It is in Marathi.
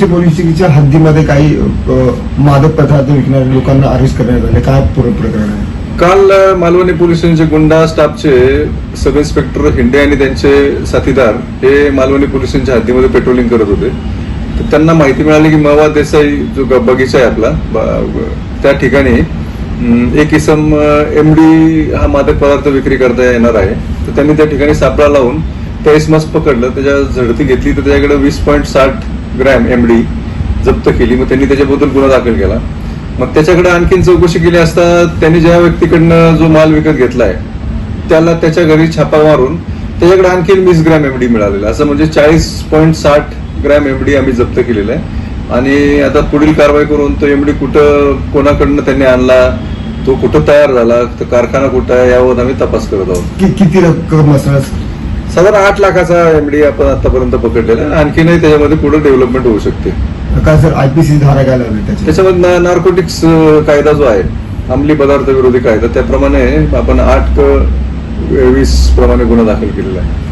तुमच्या पोलिसच्या हद्दीमध्ये काही मादक पदार्थ विकणाऱ्या लोकांना अरेस्ट करण्यात आले. काय पूर्ण प्रकरण आहे? काल मालवणी पोलीस स्टेशनचे गुंडा स्टाफचे सब इन्स्पेक्टर हिंडे आणि त्यांचे साथीदार हे मालवणी पोलीस स्टेशनच्या हद्दीमध्ये पेट्रोलिंग करत होते. तर त्यांना माहिती मिळाली की मवा देसाई जो बगीचा आहे आपला त्या ठिकाणी एक इसम एम डी हा मादक पदार्थ विक्री करता येणार आहे. तर त्यांनी त्या ठिकाणी सापळा लावून त्या इसमास पकडलं त्याच्या झडती घेतली तर त्याच्याकडे वीस पॉईंट साठ ग्रॅम एम डी जप्त केली. मग त्यांनी त्याच्याबद्दल गुन्हा दाखल केला. मग त्याच्याकडे आणखीन चौकशी केली असता त्यांनी ज्या व्यक्तीकडनं जो माल विकत घेतलाय त्याला त्याच्या घरी छापा मारून त्याच्याकडे आणखीन वीस ग्रॅम एमडी मिळालेला असं म्हणजे चाळीस पॉईंट साठ ग्रॅम एमडी आम्ही जप्त केलेला आहे. आणि आता पुढील कारवाई करून तो एमडी कुठं कोणाकडनं त्यांनी आणला तो कुठं तयार झाला तो कारखाना कुठं आहे यावर आम्ही तपास करत आहोत. किती रक्कम असणार साधारण आठ लाखाचा एमडी आपण आतापर्यंत पकडलेला आहे. आणखीनही त्याच्यामध्ये पुढे डेव्हलपमेंट होऊ शकते. काय सर आयपीसी धारा काय लावली त्याची? त्याच्यामध्ये नार्कोटिक्स कायदा जो आहे अंमली पदार्थ विरोधी कायदा त्याप्रमाणे आपण आठ वीस प्रमाणे गुन्हा दाखल केलेला आहे.